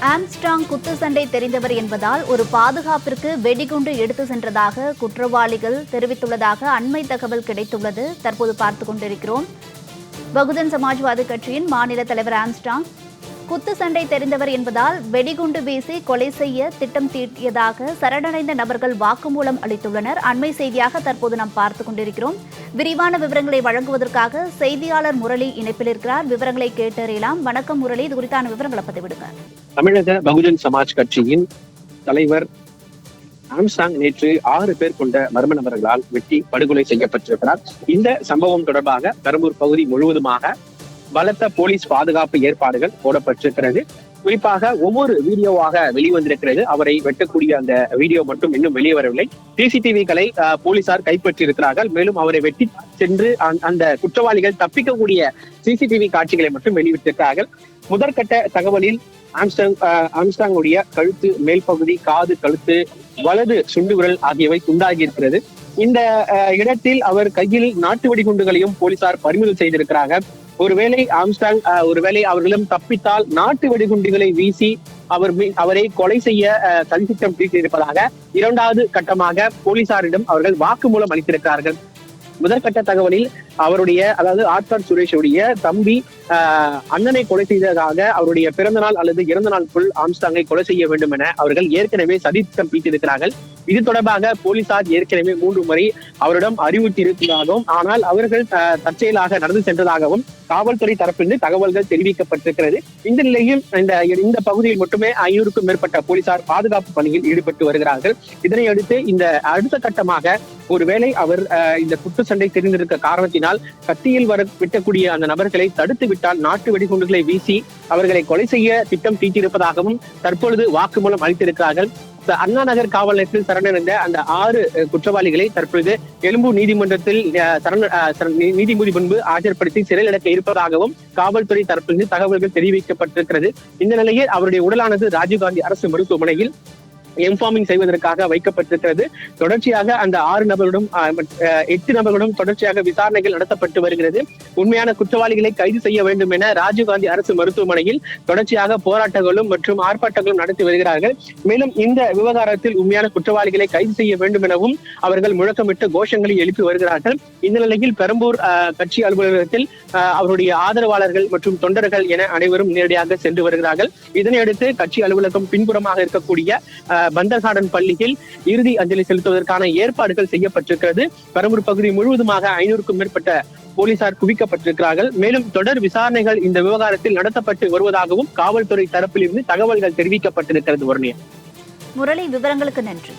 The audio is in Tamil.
ஆம்ஸ்ட்ராங் குத்து சண்டை தெரிந்தவர் என்பதால் ஒரு பாதுகாப்பிற்கு வெடிகுண்டு எடுத்து சென்றதாக குற்றவாளிகள் தெரிவித்துள்ளதாக அண்மை தகவல் கிடைத்துள்ளது. தற்போது பார்த்து கொண்டிருக்கிறோம். பகுஜன் சமாஜ்வாதி கட்சியின் மாநில தலைவர் ஆம்ஸ்ட்ராங் குத்து சண்டை தெரிந்தவர் என்பதால் வெடிகுண்டு வீசி கொலை செய்ய திட்டம் தீட்டியதாக சரணடைந்த நபர்கள் வாக்குமூலம் அளித்துள்ளனர். அண்மை செய்தியாக தற்போது நாம் பார்த்து கொண்டிருக்கிறோம். விரிவான விவரங்களை வழங்குவதற்காக செய்தியாளர் முரளி இணைப்பில் இருக்கிறார். விவரங்களை கேட்டறியலாம். வணக்கம் முரளி. இது குறித்தான விவரங்களை பதிவிடுங்க. தமிழக பகுஜன் சமாஜ் கட்சியின் தலைவர் ஆம்சாங் நேற்று ஆறு பேர் கொண்ட மர்ம நபர்களால் வெட்டி படுகொலை செய்யப்பட்டிருக்கிறார். இந்த சம்பவம் தொடர்பாக பெரம்பூர் பகுதி முழுவதுமாக பலத்த போலீஸ் பாதுகாப்பு ஏற்பாடுகள் போடப்பட்டிருக்கிறது. குறிப்பாக ஒவ்வொரு வீடியோவாக வெளிவந்திருக்கிறது. அவரை வெட்டக்கூடிய அந்த வீடியோ மட்டும் இன்னும் வெளியே வரவில்லை. சிசிடிவிகளை போலீசார் கைப்பற்றியிருக்கிறார்கள். மேலும் அவரை வெட்டி சென்று அந்த- குற்றவாளிகள் தப்பிக்கக்கூடிய சிசிடிவி காட்சிகளை மட்டும் வெளியிட்டிருக்கிறார்கள். முதற்கட்ட தகவலில் ஆம்ஸ்டாங் ஆம்ஸ்டாங்குடைய கழுத்து மேல் பகுதி காது கழுத்து வலது சுண்டு விரல் ஆகியவை துண்டாகி இருக்கிறது இந்த ஆஹ், இடத்தில் அவர் கையில் நாட்டு வெடிகுண்டுகளையும் போலீசார் பறிமுதல் செய்திருக்கிறார்கள் ஒருவேளை ஆம்ஸ்டாங் ஒருவேளை அவர்களும் தப்பித்தால் நாட்டு வெடிகுண்டுகளை வீசி அவர் அவரை கொலை செய்ய சதித்திட்டம் தீட்டியிருப்பதாக இரண்டாவது கட்டமாக போலீசாரிடம் அவர்கள் வாக்குமூலம் அளித்திருக்கிறார்கள். முதற்கட்ட தகவலில் அவருடைய அதாவது ஆர்காட் சுரேஷுடைய தம்பி அண்ணனை கொலை செய்ததாக அவருடைய பிறந்த நாள் அல்லது இறந்த நாளுக்குள் ஆம்ஸ்டாங்கை கொலை செய்ய வேண்டும் என அவர்கள் ஏற்கனவே சதித்திட்டம் தீட்டியிருக்கிறார்கள் இது தொடர்பாக போலீசார் ஏற்கனவே மூன்று முறை அவரிடம் அறிவுறுத்தியிருப்பதாகவும் ஆனால் அவர்கள் தற்செயலாக நடந்து சென்றதாகவும் காவல்துறை தரப்பிலிருந்து தகவல்கள் தெரிவிக்கப்பட்டிருக்கிறது. இந்த நிலையில் இந்த இந்த பகுதியில் மட்டுமே ஐநூறுக்கும் மேற்பட்ட போலீசார் பாதுகாப்பு பணியில் ஈடுபட்டு வருகிறார்கள். இதனையடுத்து இந்த அடுத்த கட்டமாக ஒருவேளை அவர் இந்த குத்து சண்டை தெரிந்திருக்க காரணத்தினால் கத்தியில் வர விட்டக்கூடிய அந்த நபர்களை தடுத்து விட்டால் நாட்டு வெடிகுண்டுகளை வீசி அவர்களை கொலை செய்ய திட்டம் தீட்டியிருப்பதாகவும் தற்பொழுது வாக்குமூலம் அளித்திருக்கிறார்கள். அண்ணா நகர் காவல் நிலையத்தில் சரணடைந்த அந்த ஆறு குற்றவாளிகளை தற்பொழுது எழும்பூர் நீதிமன்றத்தில் அஹ், சரண நீதிபதி முன்பு ஆஜர்படுத்தி சிறையில் அடைக்க இருப்பதாகவும் காவல்துறை தரப்பிலிருந்து தகவல்கள் தெரிவிக்கப்பட்டிருக்கிறது. இந்த நிலையில் அவருடைய உடலானது ராஜீவ்காந்தி அரசு மருத்துவமனையில் இன்ஃபார்மிங் செய்வதற்காக வைக்கப்பட்டிருக்கிறது. தொடர்ச்சியாக அந்த ஆறு நபர்களும் எட்டு நபர்களும் தொடர்ச்சியாக விசாரணைகள் நடத்தப்பட்டு வருகிறது. உண்மையான குற்றவாளிகளை கைது செய்ய வேண்டும் என ராஜீவ்காந்தி அரசு மருத்துவமனையில் தொடர்ச்சியாக போராட்டங்களும் மற்றும் ஆர்ப்பாட்டங்களும் நடத்தி வருகிறார்கள். மேலும் இந்த விவகாரத்தில் உண்மையான குற்றவாளிகளை கைது செய்ய வேண்டும் எனவும் அவர்கள் முழக்கமிட்டு கோஷங்களை எழுப்பி வருகிறார்கள். இந்த நிலையில் பெரம்பூர் அஹ், கட்சி அலுவலகத்தில் அவருடைய ஆதரவாளர்கள் மற்றும் தொண்டர்கள் என அனைவரும் நேரடியாக சென்று வருகிறார்கள். இதனையடுத்து கட்சி அலுவலகம் பின்புறமாக இருக்கக்கூடிய அஹ், கார்டன் பள்ளியில் இறுதி அஞ்சலி செலுத்துவதற்கான ஏற்பாடுகள் செய்யப்பட்டிருக்கிறது. பெரம்பூர் பகுதி முழுவதுமாக ஐநூறுக்கும் மேற்பட்ட போலீசார் குவிக்கப்பட்டிருக்கிறார்கள். மேலும் தொடர் விசாரணைகள் இந்த விவகாரத்தில் நடத்தப்பட்டு வருவதாகவும் காவல்துறை தரப்பிலிருந்து தகவல்கள் தெரிவிக்கப்பட்டிருக்கிறது முரளி விவரங்களுக்கு நன்றி.